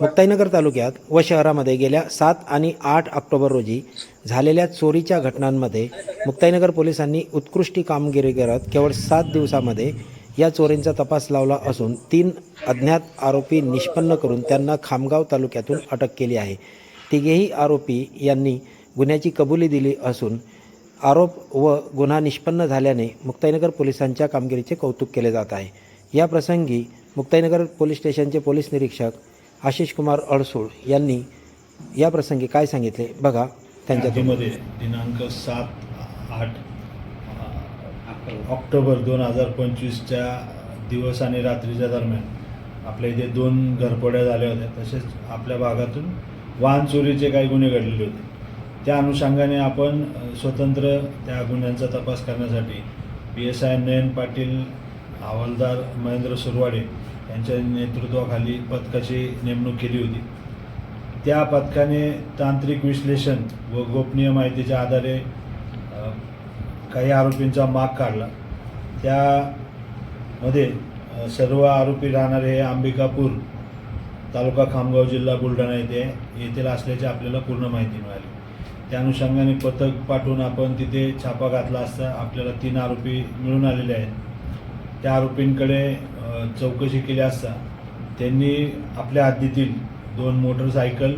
मुक्ताईनगर तालुक्यात व शहरामध्ये गेल्या सात आणि आठ ऑक्टोबर रोजी झालेल्या चोरीच्या घटनांमध्ये मुक्ताईनगर पोलिसांनी उत्कृष्ट कामगिरी करत केवळ सात दिवसामध्ये या चोरींचा तपास लावला असून तीन अज्ञात आरोपी निष्पन्न करून त्यांना खामगाव तालुक्यातून अटक केली आहे. तिघेही आरोपी यांनी गुन्ह्याची कबुली दिली असून आरोप व गुन्हा निष्पन्न झाल्याने मुक्ताईनगर पोलिसांच्या कामगिरीचे कौतुक केले जात आहे. या प्रसंगी मुक्ताईनगर पोलीस स्टेशनचे पोलीस निरीक्षक आशिष कुमार अडसूळ यांनी या प्रसंगी काय सांगितले? बघा त्यांच्यामध्ये दिनांक सात आठ ऑक्टोबर दोन हजार पंचवीसच्या दिवस आणि रात्रीच्या दरम्यान. आपल्या इथे दोन घरपोड्या झाल्या होत्या. तसेच आपल्या भागातून वाहन चोरीचे काही गुन्हे घडलेले होते. त्या अनुषंगाने आपण स्वतंत्र त्या गुन्ह्यांचा तपास करण्यासाठी P S I Nayan Patil हवालदार महेंद्र सुरवाडे यांच्या नेतृत्वाखाली पथकाची नेमणूक केली होती. त्या पथकाने तांत्रिक विश्लेषण व गोपनीय माहितीच्या आधारे काही आरोपींचा माग काढला. त्यामध्ये सर्व आरोपी राहणारे हे अंबिकापूर तालुका खामगाव जिल्हा बुलढाणा येथे येथील असल्याची आपल्याला पूर्ण माहिती मिळाली. त्या अनुषंगाने पथक पाठवून आपण तिथे छापा घातला असता आपल्याला तीन आरोपी मिळून आलेले आहेत. त्या आरोपींकडे चौकशी केली असता त्यांनी आपल्या हद्दीतील दोन मोटरसायकल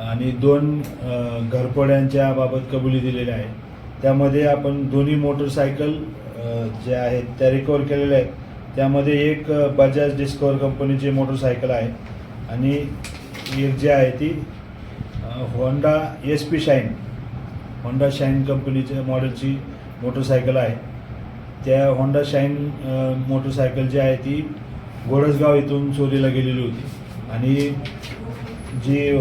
आणि दोन घरपड्यांच्या बाबत कबुली दिलेल्या आहे. त्यामध्ये आपण दोन्ही मोटरसायकल जे आहेत त्या रिकवर केलेल्या आहेत. त्यामध्ये एक बजाज डिस्कवर कंपनीची मोटरसायकल आहे आणि एक जी आहे ती Honda S P shine Honda shine कंपनीच्या मॉडेलची मोटरसायकल आहे. त्या होंडा शाईन मोटरसायकल जी आहे ती गोडसगाव इथून चोरीला गेलेली होती. आणि जी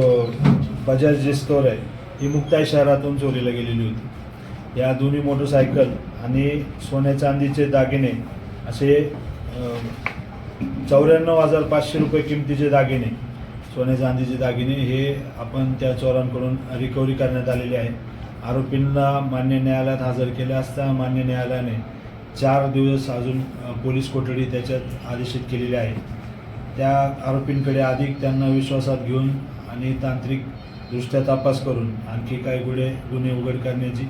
बजाज बजाज स्टोर आहे ही मुक्ताई शहरातून चोरीला गेलेली होती. या दोन्ही मोटरसायकल आणि सोन्या चांदीचे दागिने असे चौऱ्याण्णव हजार पाचशे रुपये किमतीचे दागिने सोने चांदीचे दागिने हे आपण त्या चोरांकडून रिकव्हरी करण्यात आलेले आहे आरोपींना मान्य न्यायालयात हजर केले असता मान्य न्यायालयाने चार दिवस अजून पोलीस कोठडी त्याच्यात आदेशित केलेली आहे. त्या आरोपींकडे अधिक त्यांना विश्वासात घेऊन आणि तांत्रिकदृष्ट्या तपास करून आणखी काही गुन्हे गुन्हे उघड करण्याची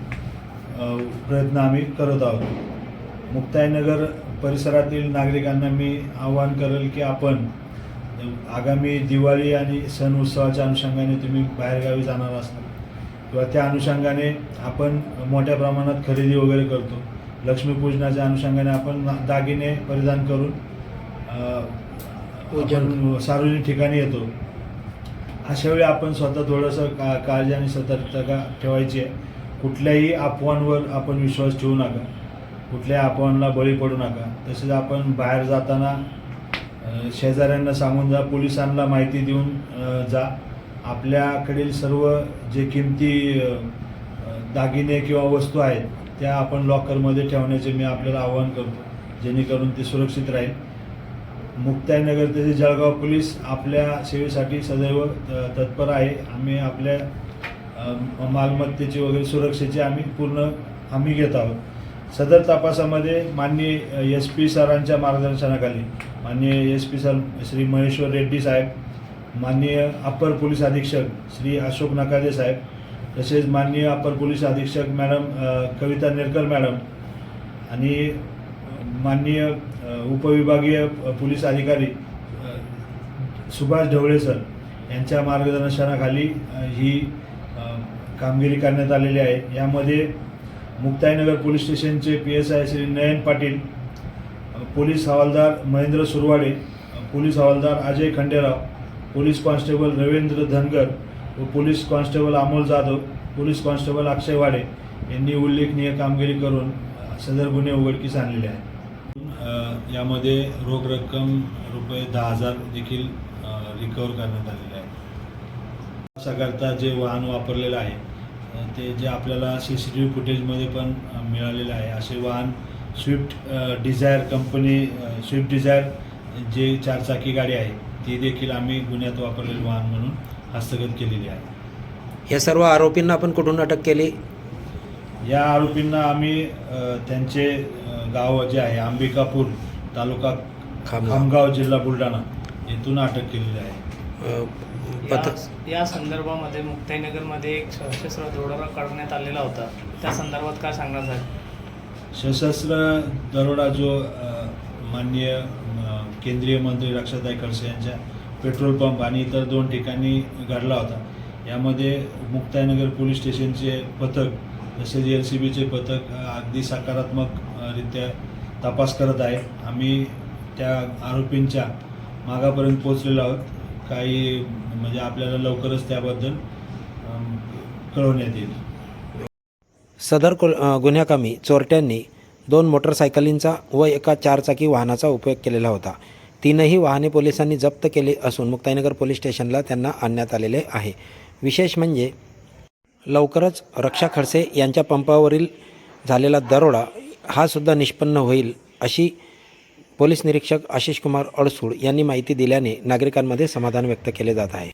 प्रयत्न आम्ही करत आहोत. मुक्ताईनगर परिसरातील नागरिकांना मी आवाहन करेल की आपण आगामी दिवाळी आणि सण उत्सवाच्या अनुषंगाने तुम्ही बाहेरगावी जाणार असता. किंवा त्या अनुषंगाने आपण मोठ्या प्रमाणात खरेदी वगैरे करतो. लक्ष्मीपूजनाच्या अनुषंगाने आपण दागिने परिधान करून आपण सार्वजनिक ठिकाणी येतो. अशा वेळी आपण स्वतः थोडंसं का काळजी आणि सतर्कता ठेवायची आहे. कुठल्याही अफवांवर आपण विश्वास ठेवू नका. कुठल्याही अफवांना बळी पडू नका. तसेच आपण बाहेर जाताना शेजाऱ्यांना सांगून जा पोलिसांना माहिती देऊन जा. आपल्याकडील सर्व जे किमती दागिने किंवा वस्तू आहेत त्या आपण लॉकरमध्ये ठेवण्याचे मी आपल्याला आवाहन करतो जेणेकरून ते सुरक्षित राहील. मुक्ताईनगर तसेच जळगाव पोलीस आपल्या सेवेसाठी सदैव तत्पर आहे. आम्ही आपल्या मालमत्तेची वगैरे सुरक्षेची आम्ही पूर्ण हमी घेत आहोत. सदर तपासामध्ये माननीय एस पी सरांच्या मार्गदर्शनाखाली माननीय S P sir Shri Maheshwar Reddy साहेब माननीय अप्पर पोलीस अधीक्षक श्री अशोक नकादे साहेब तसेच माननीय अप्पर पोलीस अधीक्षक मॅडम कविता नेरकर मॅडम आणि माननीय उपविभागीय पोलीस अधिकारी सुभाष ढवळे सर यांच्या मार्गदर्शनाखाली ही कामगिरी करण्यात आलेली आहे. यामध्ये मुक्ताईनगर पोलीस स्टेशनचे P S I Shri Nayan Patil police हवालदार महेंद्र सुरवाडे पोलीस हवालदार अजय खंडेराव पोलीस कॉन्स्टेबल रवींद्र धनगर व police constable Amol Jadhav police constable Akshay Wade यांनी उल्लेखनीय कामगिरी करून सदर गुन्हे उघडकीस आणलेले आहेत. यामध्ये रोख रक्कम रुपये दहा हजार देखील रिकवर करण्यात आलेले आहे अशाकरता जे वाहन वापरलेलं आहे ते जे आपल्याला सी सी टी व्ही फुटेजमध्ये पण मिळालेलं आहे असे वाहन Swift Dzire company Swift Dzire जे चारचाकी गाडी आहे ती देखील आम्ही गुन्ह्यात वापरलेलं वाहन म्हणून हस्तगत केलेली आहे. या सर्व आरोपींना आपण कुठून अटक केली? या आरोपींना आम्ही अ, त्यांचे अ, गाव जे आहे अंबिकापूर तालुका खामगाव. खामगाव जिल्हा बुलढाणा येथून अटक केलेली आहे. अ, पथ या या संदर्भामध्ये मुक्ताईनगरमध्ये एक सशस्त्र दरोडा करण्यात आलेला होता. त्या संदर्भात काय सांगणार साहेब? सशस्त्र दरोडा जो अ, माननीय अ, केंद्रीय मंत्री रक्षाताई खडसे यांच्या पेट्रोल पंप आणि इतर दोन ठिकाणी घडला होता. यामध्ये मुक्ताईनगर पोलीस स्टेशनचे पथक तसेच एल सी बीचे पथक अगदी सकारात्मकरित्या तपास करत आहे. आम्ही त्या आरोपींच्या मागापर्यंत पोहोचलेलो आहोत. काही म्हणजे आपल्याला लवकरच त्याबद्दल कळवण्यात येईल. सदर को गुन्ह्याकामी चोरट्यांनी दोन मोटरसायकलींचा व एका चारचाकी वाहनाचा उपयोग केलेला होता. तीनही वाहने पोलिसांनी जप्त केली असून मुक्ताईनगर पोलीस स्टेशनला त्यांना आणण्यात आलेले आहे. विशेष म्हणजे लवकरच रक्षा खडसे यांच्या पंपावरील झालेला दरोडा हा सुद्धा निष्पन्न होईल अशी पोलीस निरीक्षक आशिष कुमार अडसूड यांनी माहिती दिल्याने नागरिकांमध्ये समाधान व्यक्त केले जात आहे.